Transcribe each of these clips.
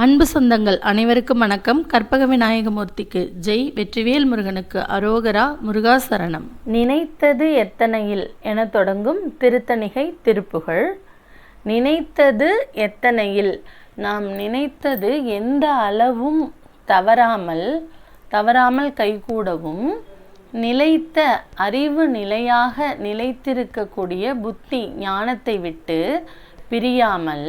அன்பு சொந்தங்கள் அனைவருக்கும் வணக்கம். கற்பக விநாயகமூர்த்திக்கு ஜெய். வெற்றிவேல் முருகனுக்கு அரோகரா முருகாசரணம். நினைத்தது எத்தனையில் என தொடங்கும் திருத்தணிகை திருப்புகழ். நினைத்தது எத்தனையில்? நாம் நினைத்தது எந்த அளவும் தவறாமல் தவறாமல் கைகூடவும் நிலைத்த அறிவு நிலையாக நிலைத்திருக்கக்கூடிய புத்தி ஞானத்தை விட்டு பிரியாமல்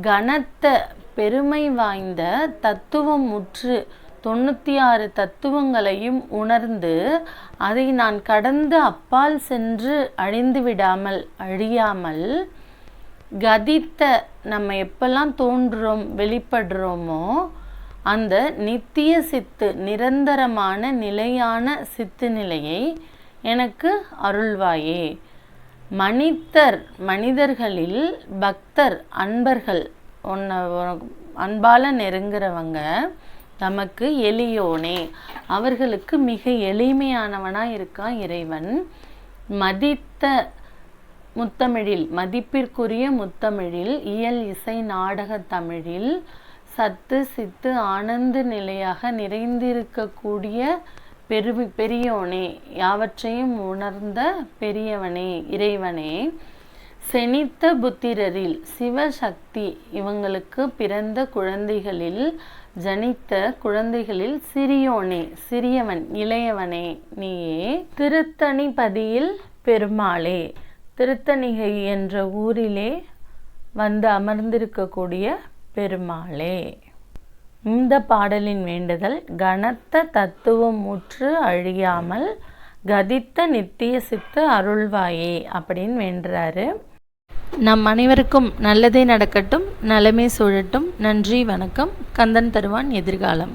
கனத்த பெருமை வாய்ந்த தத்துவம் முற்று தொண்ணூற்றி ஆறு தத்துவங்களையும் உணர்ந்து அதை நான் கடந்து அப்பால் சென்று அழிந்து விடாமல் அழியாமல் கதித்த நம்ம எப்பெல்லாம் தோன்றுறோம் வெளிப்படுறோமோ அந்த நித்திய சித்து நிரந்தரமான நிலையான சித்து நிலையை எனக்கு அருள்வாயே. மனிதர் மனிதர்களில் பக்தர் அன்பர்கள் உன்னை அன்பால் நெருங்குறவங்க நமக்கு எளியோனே. அவர்களுக்கு மிக எளிமையானவனாக இருக்கான் இறைவன். மதித்த முத்தமிழில் மதிப்பிற்குரிய முத்தமிழில் இயல் இசை நாடக தமிழில் சத்து சித்து ஆனந்த நிலையாக நிறைந்திருக்கக்கூடிய பெரு பெரியோனே. யாவற்றையும் உணர்ந்த பெரியவனே இறைவனே. செனித்த புத்திரரில் சிவசக்தி இவங்களுக்கு பிறந்த குழந்தைகளில் ஜனித்த குழந்தைகளில் சிறியோனே சிறியவன் இளையவனே நீயே திருத்தணிபதியில் பெருமாளே. திருத்தணிகை என்ற ஊரிலே வந்து அமர்ந்திருக்கக்கூடிய பெருமாளே. இந்த பாடலின் வேண்டுதல் கனத்த தத்துவம் முற்று அழியாமல் கதித்த நித்திய சித்து அருள்வாயே அப்படின்னு வேண்டுறாரு. நம் அனைவருக்கும் நல்லதே நடக்கட்டும் நலமே சூழட்டும். நன்றி வணக்கம். கந்தன் தருவான் எதிர்காலம்.